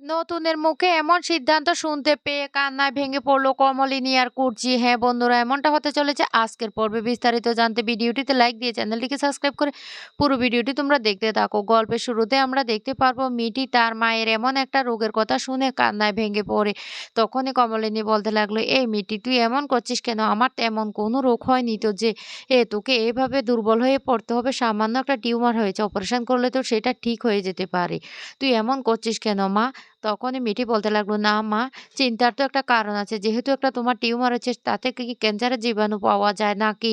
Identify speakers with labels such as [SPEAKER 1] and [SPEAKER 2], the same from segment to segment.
[SPEAKER 1] নতুনের মুখে এমন সিদ্ধান্ত শুনতে পেয়ে কান্নায় ভেঙে পড়ল কমলিনী আর কুর্চি। হ্যাঁ বন্ধুরা, এমনটা হতে চলেছে আজকের পর্বে। বিস্তারিত জানতে ভিডিওটিতে লাইক দিয়ে চ্যানেলটিকে সাবস্ক্রাইব করে পুরো ভিডিওটি তোমরা দেখতে থাকো। গল্পের শুরুতে আমরা দেখতে পারব মিটি তার মায়ের এমন একটা রোগের কথা শুনে কান্নায় ভেঙে পড়ে। তখনই কমলিনী বলতে লাগল, এই মিটি তুই এমন করছিস কেন? আমার তো এমন কোনো রোগ হয়নি তো যে, এ তোকে এভাবে দুর্বল হয়ে পড়তে হবে। সামান্য একটা টিউমার হয়েছে, অপারেশন করলে তো সেটা ঠিক হয়ে যেতে পারে। তুই এমন করছিস কেন মা? তখনই মিঠি বলতে লাগল, "না মা, চিন্তার তো একটা কারণ আছে। যেহেতু একটা তোমার টিউমার হচ্ছে তাতে কি ক্যান্সারের জীবাণু পাওয়া যায় নাকি?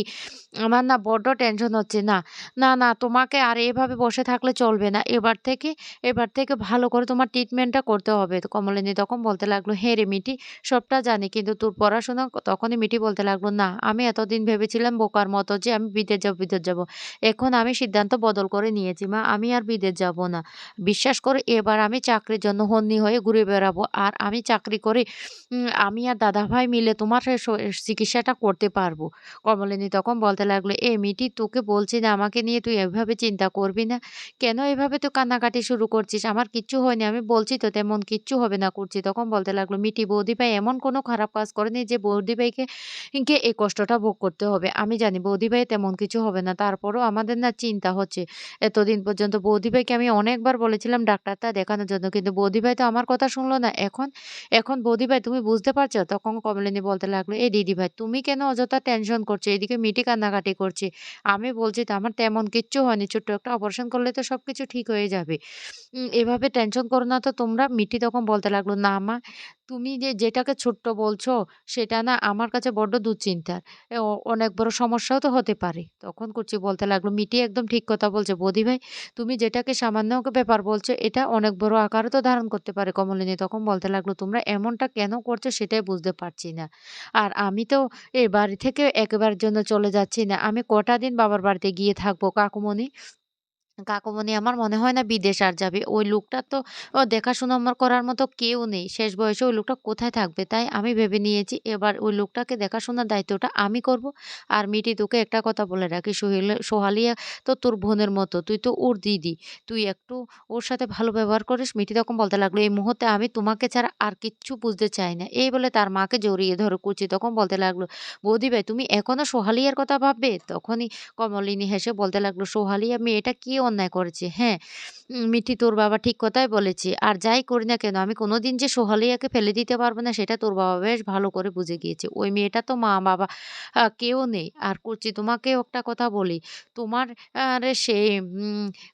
[SPEAKER 1] আমার না বড্ড টেনশন হচ্ছে। না, না, না তোমাকে আর এভাবে বসে থাকলে চলবে না। এবার থেকে এবার থেকে ভালো করে তোমার ট্রিটমেন্টটা করতে হবে।" তো কমলিনী তখন বলতে লাগল, "হ্যাঁ রে মিঠি, সবটা জানি। কিন্তু তোর পড়াশোনা" তখনই মিঠি বলতে লাগল, "না, আমি এতদিন ভেবেছিলাম বোকার মতো যে আমি বিদেশ যাব বিদেশ যাব। এখন আমি সিদ্ধান্ত বদল করে নিয়েছি মা। আমি আর বিদেশ যাব না। বিশ্বাস করে এবার আমি চাকরির জন্য হন্যি হয়ে ঘুরে বেড়াবো। আর আমি চাকরি করে আমি আর দাদাভাই মিলে তোমার চিকিৎসাটা করতে পারব। কমলিনী তখন বলতে লাগল, "এ মিটি তোকে বলছি না আমাকে নিয়ে তুই এভাবে চিন্তা করবি না। কেন এভাবে তো কান্নাকাটি শুরু করছিস? আমার কিচ্ছু হয়নি। আমি বলছি তো তেমন কিচ্ছু হবে না করছি।" তখন বলতে লাগল, "মিটি বৌদিভাই এমন কোনো খারাপ কাজ করেনি যে বৌদিভাইকে কে এই কষ্টটা ভোগ করতে হবে। আমি জানি বৌদিভাই তেমন কিছু হবে না। তারপরও আমাদের না চিন্তা হচ্ছে। এতদিন পর্যন্ত বৌদিভাইকে আমি অনেকবার বলেছিলাম ডাক্তারটা দেখানোর জন্য। কিন্তু বৌদিভাই তো আমার কথা শুনলো না। এখন, এখন বৌদিভাই তুমি বুঝতে পারছ? তখন কমলিনী বলতে লাগল, "এই দিদিভাই তুমি কেন অযথা টেনশন করছ? এদিকে মিটি কান্নাকাটি করছে। আমি বলছি তো আমার তেমন কিচ্ছু হয়নি। ছোট্ট একটা অপারেশন করলে তো সব কিছু ঠিক হয়ে যাবে। এভাবে টেনশন করো না তো তোমরা।" মিটি তখন বলতে লাগল, "না মা, তুমি যে যেটাকে ছোট্ট বলছো সেটা না আমার কাছে বড্ড দুশ্চিন্তার। অনেক বড় সমস্যাও তো হতে পারে।" তখন করছি বলতে লাগল, "মিটি একদম ঠিক কথা বলছে বৌদিভাই। তুমি যেটাকে সামান্য ব্যাপার বলছো এটা অনেক বড় আকারও তো ধারণ করতে পারে।" কমলিনী তখন বলতে লাগল, "তোমরা এমনটা কেন করছ সেটাই বুঝতে পারছি না। আর আমি তো এ বাড়ি থেকে একবার জন্য চলে যাচ্ছি না। আমি কটা দিন বাবার বাড়িতে গিয়ে থাকব কাকুমণি। কাকুমণি আমার মনে হয় না বিদেশ আর যাবে। ওই লোকটা তো ও দেখাশোনা আমার করার মতো কেউ নেই। শেষ বয়সে ওই লোকটা কোথায় থাকবে? তাই আমি ভেবে নিয়েছি এবার ওই লোকটাকে দেখাশোনার দায়িত্বটা আমি করব। আর মিটি তোকে একটা কথা বলে রাখি সোহেল সোহালিয়া তো তোর বোনের মতো। তুই তো ওর দিদি। তুই একটু ওর সাথে ভালো ব্যবহার করিস। মিটি তখন বলতে লাগল, "এই মুহূর্তে আমি তোমাকে ছাড়া আর কিচ্ছু বুঝতে চাই না।" এই বলে তার মাকে জড়িয়ে ধরে কুচি তখন বলতে লাগল, "বৌদিভাই তুমি এখনও সোহালিয়ার কথা ভাববে?" তখনই কমলিনী হেসে বলতে লাগল, "সোহালিয়া মেয়েটা কি অন্যায় করেছে? হ্যাঁ, মিঠি তোর বাবা ঠিক কথাই বলেছে। আর যাই করি না কেন আমি কোনোদিন যে সোহালিয়াকে ফেলে দিতে পারব না সেটা তোর বাবা বেশ ভালো করে বুঝে গিয়েছে। ওই মেয়েটা তো মা-বাবা কেউ নেই। আর কুচি তোমাকেও একটা কথা বলি, তোমার সেই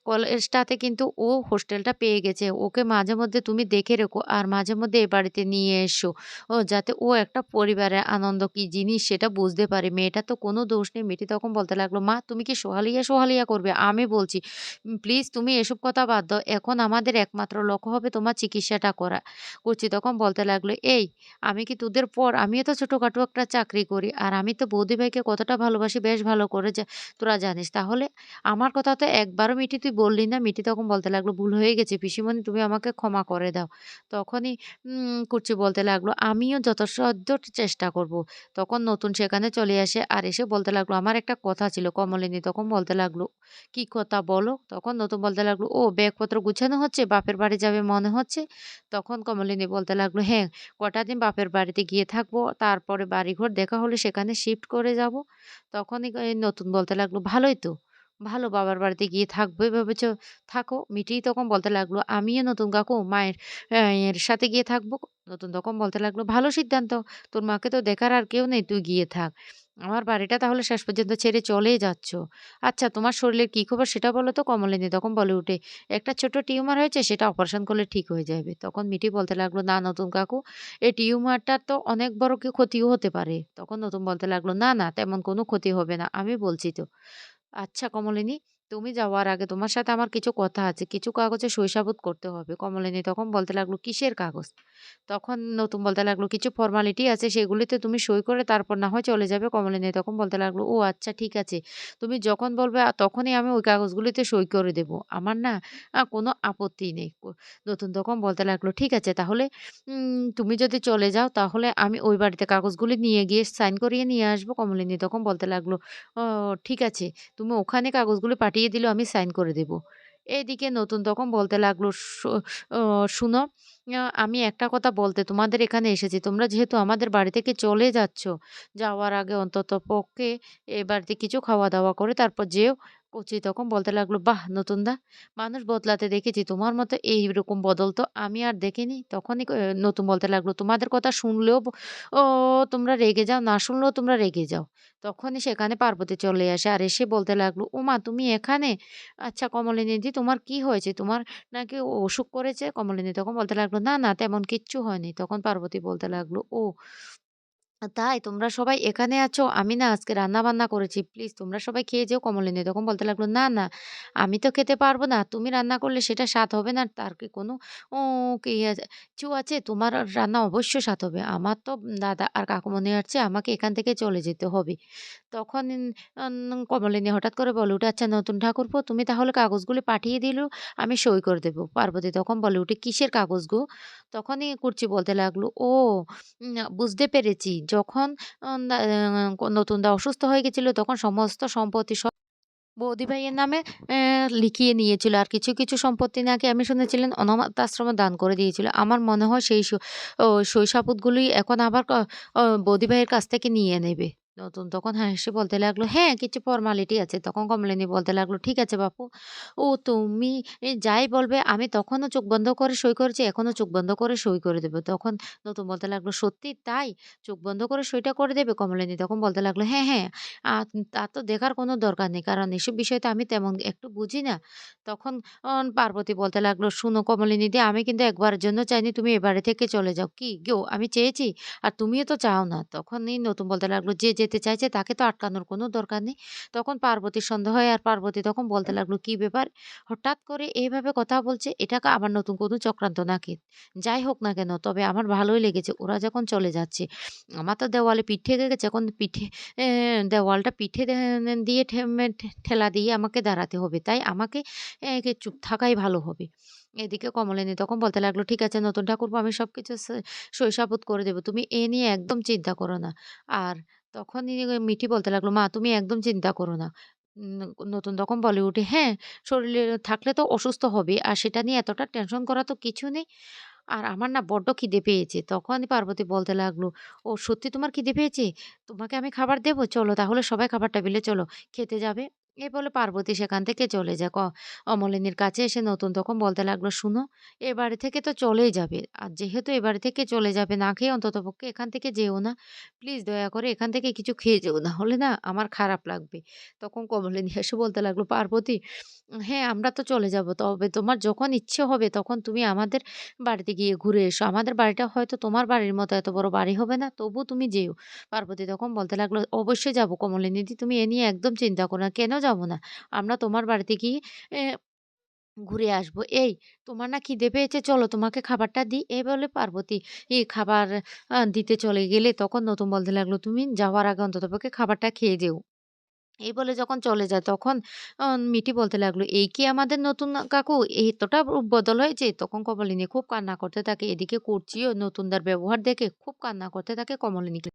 [SPEAKER 1] কলেজটাতে কিন্তু ও হোস্টেলটা পেয়ে গেছে। ওকে মাঝে মধ্যে তুমি দেখে রেখো আর মাঝে মধ্যে এ বাড়িতে নিয়ে এসো। ও যাতে ও একটা পরিবারের আনন্দ কি জিনিস সেটা বুঝতে পারে। মেয়েটার তো কোনো দোষ নেই। মিটি তখন বলতে লাগল, "মা তুমি কি সোহালিয়া, সোহালিয়া করবে? আমি বলছি প্লিজ তুমি এসব কথা বাদ দাও। এখন আমাদের একমাত্র লক্ষ্য হবে তোমার চিকিৎসাটা করা।" কুচি তখন বলতে লাগল, "এই আমি কি তোদের পর? আমিও তো ছোটোখাটো একটা চাকরি করি। আর আমি তো বৌদিভাইকে কতটা ভালোবাসি বেশ ভালো করে জা তোরা জানিস। তাহলে আমার কথা তো একবারও মিটি তুই বললি না?" মিটি তখন বলতে লাগল, "ভুল হয়ে গেছে পিসিমণি তুমি আমাকে ক্ষমা করে দাও।" তখনই কুচি বলতে লাগল, "আমিও যথাসাধ্য চেষ্টা করব।" তখন নতুন সেখানে চলে আসে আর এসে বলতে লাগল, "আমার একটা কথা ছিল।" কমলিনী তখন বলতে লাগল, "কি কথা বলো?" তখন নতুন বলতে লাগল, "ও ব্যাগপত্র গুছানো হচ্ছে? বাপের বাড়ি যাবে মনে হচ্ছে?" তখন কমলিনী বলতে লাগল, "হ্যাঁ, কটা দিন বাপের বাড়িতে গিয়ে থাকব। তারপরে বাড়িঘর দেখা হলে সেখানে শিফট করে যাব।" তখনই নতুন বলতে লাগল, "ভালোই তো। ভালো বাবার বাড়িতে গিয়ে থাকবে ভেবেছ, থাকো।" মিটি তখন বলতে লাগল, "আমিও নতুন কাকু মায়ের এর সাথে গিয়ে থাকব।" নতুন তখন বলতে লাগল, "ভালো সিদ্ধান্ত। তোর মাকে তো দেখার আর কেউ নেই, তুই গিয়ে থাক। আমার বাড়িটা তাহলে শেষ পর্যন্ত ছেড়ে চলেই যাচ্ছ। আচ্ছা তোমার শরীরের কি খবর সেটা বলো তো?" কমলিনী তখন বলে উঠে, "একটা ছোট টিউমার হয়েছে সেটা অপারেশন করলে ঠিক হয়ে যাবে।" তখন মিটি বলতে লাগল, "না নতুন কাকু, এই টিউমারটার তো অনেক বড় কি ক্ষতিও হতে পারে।" তখন নতুন বলতে লাগল, "না, না তেমন কোনো ক্ষতি হবে না। আমি বলছি তো।" "আচ্ছা কমলিনী, তুমি যাওয়ার আগে তোমার সাথে আমার কিছু কথা আছে। কিছু কাগজে সই করতে হবে।" কমলিনী তখন বলতে লাগল, "কিসের কাগজ?" তখন নতুন বলতে লাগল, "কিছু ফর্মালিটি আছে সেগুলিতে তুমি সই করে তারপর না হয় চলে যাবে।" কমলিনী তখন বলতে লাগল, "ও আচ্ছা ঠিক আছে। তুমি যখন বলবে তখনই আমি ওই কাগজগুলিতে সই করে দেব। আমার না কোনো আপত্তি নেই।" নতুন তখন বলতে লাগল, "ঠিক আছে তাহলে তুমি যদি চলে যাও তাহলে আমি ওই বাড়িতে কাগজগুলি নিয়ে গিয়ে সাইন করিয়ে নিয়ে আসব।" কমলিনী তখন বলতে লাগল, "ও ঠিক আছে। তুমি ওখানে কাগজগুলি পাঠিয়ে দিলেও আমি সাইন করে দেব।" এদিকে নতুন তখন বলতে লাগল, "শো শুনো, আমি একটা কথা বলতে তোমাদের এখানে এসেছি। তোমরা যেহেতু আমাদের বাড়ি থেকে চলে যাচ্ছ, যাওয়ার আগে অন্তত পক্ষে এ বাড়িতে কিছু খাওয়া-দাওয়া করে তারপর যেও।" কচি তখন বলতে লাগল, "বাহ! নতুনদা, মানুষ বদলাতে দেখেছি। তোমার মতো এইরকম বদল তো আমি আর দেখিনি।" তখনই নতুন বলতে লাগল, "তোমাদের কথা শুনলেও ও তোমরা রেগে যাও, না শুনলেও তোমরা রেগে যাও।" তখনই সেখানে পার্বতী চলে আসে আর এসে বলতে লাগল, "ওমা তুমি এখানে? আচ্ছা কমলিনীদি তোমার কি হয়েছে? তোমার নাকি অসুখ করেছে?" কমলিনী তখন বলতে লাগল, "না, না তেমন কিচ্ছু হয়নি।" তখন পার্বতী বলতে লাগল, "ও তাই তোমরা সবাই এখানে আছো? আমি না আজকে রান্না-বান্না করেছি। প্লিজ তোমরা সবাই খেয়ে যেও।" কমলিনী তখন বলতে লাগল, "না, না আমি তো খেতে পারব না। তুমি রান্না করলে সেটা স্বাদ হবে না। তার কি কোনো ও কি কিছু আছে? তোমার রান্না অবশ্যই স্বাদ হবে। আমার তো দাদা আর কাকুমণি আসছে, আমাকে এখান থেকে চলে যেতে হবে।" তখন কমলিনী হঠাৎ করে বলে উঠে, "আচ্ছা নতুন ঠাকুরপো তুমি তাহলে কাগজগুলি পাঠিয়ে দিলেও আমি সই করে দেব।" পার্বতী তখন বলে উঠে, "কিসের কাগজ গো?" তখনই কুর্চি বলতে লাগল, "ও বুঝতে পেরেছি। যখন নতুন দা অসুস্থ হয়ে গেছিল তখন সমস্ত সম্পত্তি সব বৌদি ভাইয়ের নামে লিখিয়ে নিয়েছিল। আর কিছু, কিছু সম্পত্তি নাকি আমি শুনেছিলেন অনাথ আশ্রমে দান করে দিয়েছিল। আমার মনে হয় সেই সই এখন আবার বৌদি ভাইয়ের কাছ থেকে নিয়ে নেবে। নতুন তখন হাসি বলতে লাগল, "হ্যাঁ, কিছু ফর্মালিটি আছে।" তখন কমলিনী বলতে লাগল, "ঠিক আছে বাপু। ও তুমি যাই বলবে আমি তখনও চোখ বন্ধ করে সই করেছি, এখনও চোখ বন্ধ করে সই করে দেব।" তখন নতুন বলতে লাগল, "সত্যি তাই? চোখ বন্ধ করে সইটা করে দেবে?" কমলিনী তখন বলতে লাগল, "হ্যাঁ, হ্যাঁ। আ তা তো দেখার কোনো দরকার নেই। কারণ এসব বিষয় তো আমি তেমন একটু বুঝি না।" তখন পার্বতী বলতে লাগল, "শোনো কমলিনীদি আমি কিন্তু একবারের জন্য চাইনি তুমি এবারে থেকে চলে যাও। কি গো আমি চেয়েছি? আর তুমিও তো চাও না।" তখনই নতুন বলতে লাগল, যে "যে যেতে চাইছে তাকে তো আটকানোর কোনো দরকার নেই।" তখন পার্বতীর সন্দেহ হয় আর পার্বতী তখন বলতে লাগল, "কি ব্যাপার? হঠাৎ করে এইভাবে কথা বলছে? এটা কা আবার নতুন কোনো চক্রান্ত নাকি? যাই হোক না কেন তবে আমার ভালোই লেগেছে ওরা যখন চলে যাচ্ছে। আমার তো দেওয়ালে পিঠ ঠেকে গেছে। এখন পিঠে দেওয়ালটা পিঠে দিয়ে ঠে ঠেলা দিয়ে আমাকে দাঁড়াতে হবে। তাই আমাকে চুপ থাকাই ভালো হবে।" এদিকে কমলিনী তখন বলতে লাগল, "ঠিক আছে নতুন ঠাকুরপো আমি সব কিছু সাবুত করে দেবো তুমি এ নিয়ে একদম চিন্তা করো না।" আর তখনই মিঠি বলতে লাগল, "মা তুমি একদম চিন্তা করো না।" নতুন রকম বলিউডে "হ্যাঁ, শরীরে থাকলে তো অসুস্থ হবে। আর সেটা নিয়ে এতটা টেনশন করা তো কিছু নেই। আর আমার না বড্ড খিদে পেয়েছে।" তখন পার্বতী বলতে লাগল, "ও সত্যি তোমার খিদে পেয়েছে? তোমাকে আমি খাবার দেবো চলো তাহলে সবাই খাবার টেবিলে চলো, খেতে যাবে।" এই বলে পার্বতী সেখান থেকে চলে যায়। ক অমলিনীর কাছে এসে নতুন তখন বলতে লাগল, "শুনো, এ বাড়ি থেকে তো চলেই যাবে। আর যেহেতু এ বাড়ি থেকে চলে যাবে না খেয়ে অন্ততপক্ষে এখান থেকে যেও না। প্লিজ দয়া করে এখান থেকে কিছু খেয়ে যেও। নাহলে না আমার খারাপ লাগবে।" তখন কমলিনী হেসে বলতে লাগল, "পার্বতী, হ্যাঁ, আমরা তো চলে যাব। তবে তোমার যখন ইচ্ছে হবে তখন তুমি আমাদের বাড়িতে গিয়ে ঘুরে এসো। আমাদের বাড়িটা হয়তো তোমার বাড়ির মতো এত বড় বাড়ি হবে না, তবু তুমি যেও।" পার্বতী তখন বলতে লাগল, "অবশ্যই যাব কমলিনীদি। তুমি এ নিয়ে একদম চিন্তা করো না। কেন যাব না? আমরা তোমার বাড়িতে গিয়ে ঘুরে আসব। এই তোমার না খিদে পেয়েছে চলো তোমাকে খাবারটা দিই।" এই বলে পার্বতী ই খাবার দিতে চলে গেলে তখন নতুন বলতে লাগল, "তুমি যাওয়ার আগে অন্ততপক্ষে খাবারটা খেয়ে যেও।" এই বলে যখন চলে যায় তখন মিটি বলতে লাগল, "এই কি আমাদের নতুন কাকু? এতটা রূপ বদল হয়েছে?" তখন কমলিনী খুব কান্না করতে থাকে। এদিকে কুর্চিও নতুনদার ব্যবহার দেখে খুব কান্না করতে থাকে কমলিনীকে